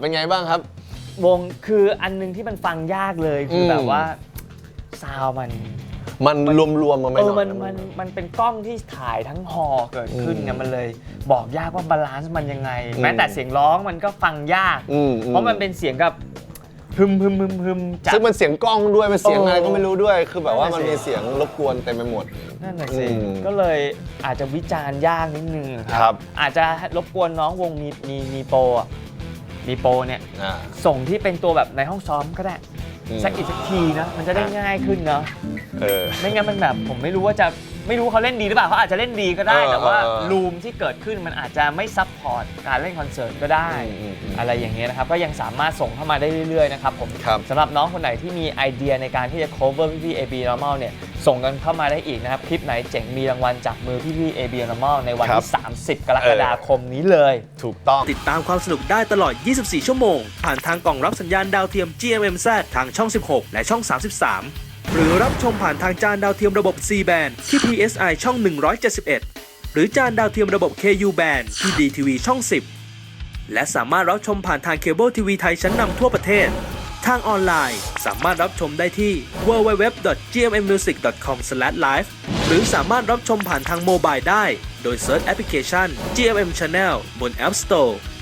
เป็นไงบ้างครับ วงคืออันหนึงที่มันฟังยากเลยคืออม แบบว่าซาวด์มันมันรวมๆมาไหมเออหน่มัอยนนะมันมันเป็นกล้องที่ถ่ายทั้งฮอเกิดขึ้นอืมเนี่ยมันเลยบอกยากว่าบาลานซ์มันยังไง แม้แต่เสียงร้องมันก็ฟังยาก อืมเพราะมันเป็นเสียงกับพึมพึมพึมพึมจัดซึ่งมันเสียงกล้องด้วยมันเสียงเออออะไรก็ไม่รู้ด้วย คือแบบว่านั่มันนน่ะสิมีเสียงรบกวนเต็มไปหมด นั่นน่ะสิ อืมก็เลยอาจจะวิจารณ์ยากนิดนึงครับอาจจะรบกวนน้องวงมีมีมีโปรอะ มีโปรเนี่ยอ่า ส่งที่เป็นตัวแบบในห้องซ้อมก็ได้อืม สักอีกสักทีนะมันจะได้ง่ายขึ้นเนาะเออ ไม่งั้นมันแบบผมไม่รู้ว่าจะ ไม่รู้เขาเล่นดีหรือเปล่าเขาอาจจะเล่นดีก็ได้เออแต่ว่าเออรูมที่เกิดขึ้นมันอาจจะไม่ซับพอร์ตการเล่นคอนเสิร์ตก็ได้อืมอืมอืมอะไรอย่างเงี้ยนะครับก็ยังสามารถส่งเข้ามาได้เรื่อยๆนะครับผมครับ สำหรับน้องคนไหนที่มีไอเดียในการที่จะ cover พี่ๆ AB Normal เนี่ยส่งกันเข้ามาได้อีกนะครับคลิปไหนเจ๋งมีรางวัลจากมือพี่ๆ AB Normal ในวันครัที่บ30 กรกฎาคมนี้เลย ถูกต้อง ติดตามความสนุกได้ตลอด 24 ชั่วโมง ผ่านทางกล่องรับสัญญาณดาวเทียม GMMZ ทางช่อง 16 และช่อง 33 หรือรับชมผ่านทางจานดาวเทียมระบบ C band ที่ PSI ช่อง 171 หรือจานดาวเทียมระบบ KU band ที่ DTV ช่อง 10 และสามารถรับชมผ่านทางเคเบิลทีวีไทยชั้นนำทั่วประเทศ ทางออนไลน์สามารถรับชมได้ที่ www.gmmmusic.com/live หรือสามารถรับชมผ่านทางโมบายได้ โดยเซิร์ชแอปพลิเคชัน GMM Channel บน App Store